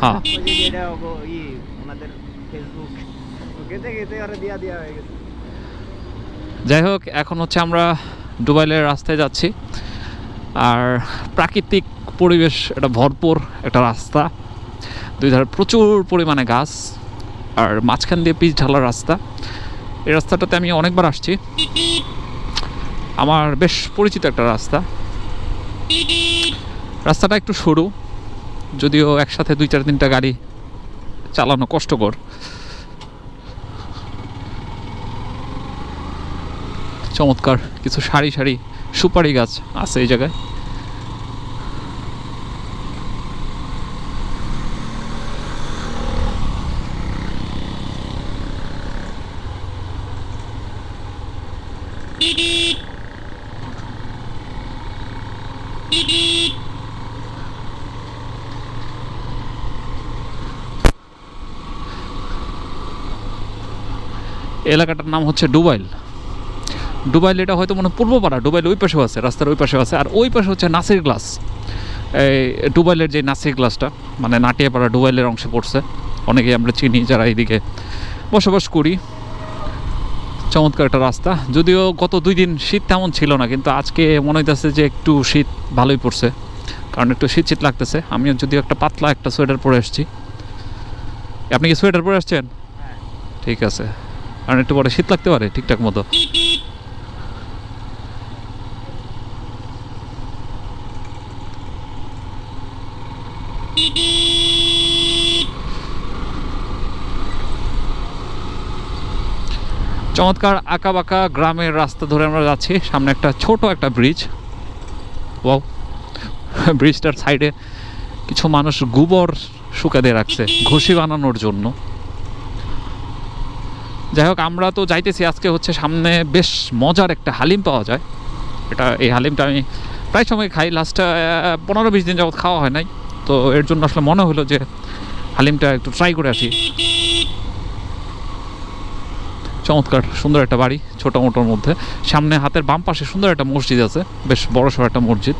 হ্যাঁ। ওই যে যেটা ওগো- ই ওনাদের ফেসবুক গেতে গেতে ওরা দিয়া দিয়া হয়ে গেছে। যাই হোক এখন হচ্ছে আমরা ডুবাইলের রাস্তায় যাচ্ছি। আর প্রাকৃতিক পরিবেশ এটা ভরপুর একটা রাস্তা। দুই ধারে প্রচুর পরিমাণে গাছ আর মাঝখান দিয়ে পিচ ঢালা রাস্তা। এই রাস্তাটাতে আমি অনেকবার আসছি। আমার বেশ পরিচিত একটা রাস্তা। রাস্তাটা একটু সরু। যদিও একসাথে দুই চার তিনটা গাড়ি চালানো কষ্টকর চমৎকার কিছু সারি সারি সুপারি গাছ আছে এই জায়গায় এলাকাটার নাম হচ্ছে ডুবাইল। ডুবাইল এটা হয়তো মনে হয় পূর্বপাড়া ডুবাইল ওই পাশেও আছে রাস্তার ওই পাশেও আছে আর ওই পাশে হচ্ছে নাসির গ্লাস। এই ডুবাইলের যে নাসির গ্লাসটা মানে নাটিয়াপাড়া ডুবাইলের অংশে পড়ছে অনেকেই আমরা চিনি যারা এইদিকে বসবাস করি। চমৎকার একটা রাস্তা। যদিও গত দুই দিন শীত তেমন ছিল না কিন্তু আজকে মনে হইতেছে যে একটু শীত ভালোই পড়ছে কারণ একটু শীত শীত লাগতেছে। আমিও যদিও একটা পাতলা একটা সোয়েটার পরে আসছি। আপনি কি সোয়েটার পরে আসছেন? ঠিক আছে। কারণ একটু পরে শীত লাগতে পারে ঠিকঠাক মতো। চমৎকার আঁকা বাঁকা গ্রামের রাস্তা ধরে আমরা যাচ্ছি। সামনে একটা ছোট একটা ব্রিজ ওয়াও ব্রিজটার সাইডে কিছু মানুষ গোবর শুকা দিয়ে রাখছে, ঘষি বানানোর জন্য। যাই হোক, আমরা তো যাইতেছি, আজকে হচ্ছে সামনে বেশ মজার একটা হালিম পাওয়া যায়। এটা, এই হালিমটা আমি প্রায় সময় খাই লাস্টে পনেরো বিশ দিন যাবত খাওয়া হয় নাই। তো এর জন্য আসলে মনে হলো যে হালিমটা একটু ট্রাই করে আসি। চমৎকার, সুন্দর একটা বাড়ি, ছোটো মোটোর মধ্যে। সামনে হাতের বাম পাশে সুন্দর একটা মসজিদ আছে, বেশ বড় সড়ো একটা মসজিদ।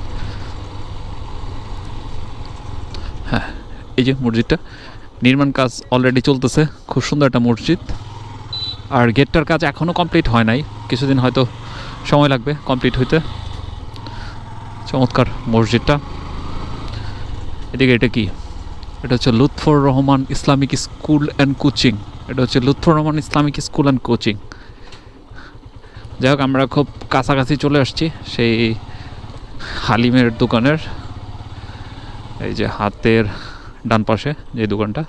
হ্যাঁ এই যে মসজিদটা, নির্মাণ কাজ অলরেডি চলতেছে, খুব সুন্দর একটা মসজিদ। আর গেটটার কাজ এখনও কমপ্লিট হয় নাই। কিছুদিন হয়তো সময় লাগবে কমপ্লিট হইতে। চমৎকার মসজিদটা। এদিকে এটা কি? এটা হচ্ছে Lutfur Rahman Islamic school and coaching. এটা হচ্ছে Lutfur Rahman Islamic school and coaching. যাই হোক, আমরা খুব কাছাকাছি চলে আসছি সেই হালিমের দোকানের। এই যে হাতের ডান পাশে যে দোকানটা।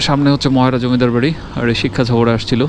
সামনে হচ্ছে মহারা জমিদার বাড়ি আর এই শিক্ষা সফরে আসছিল।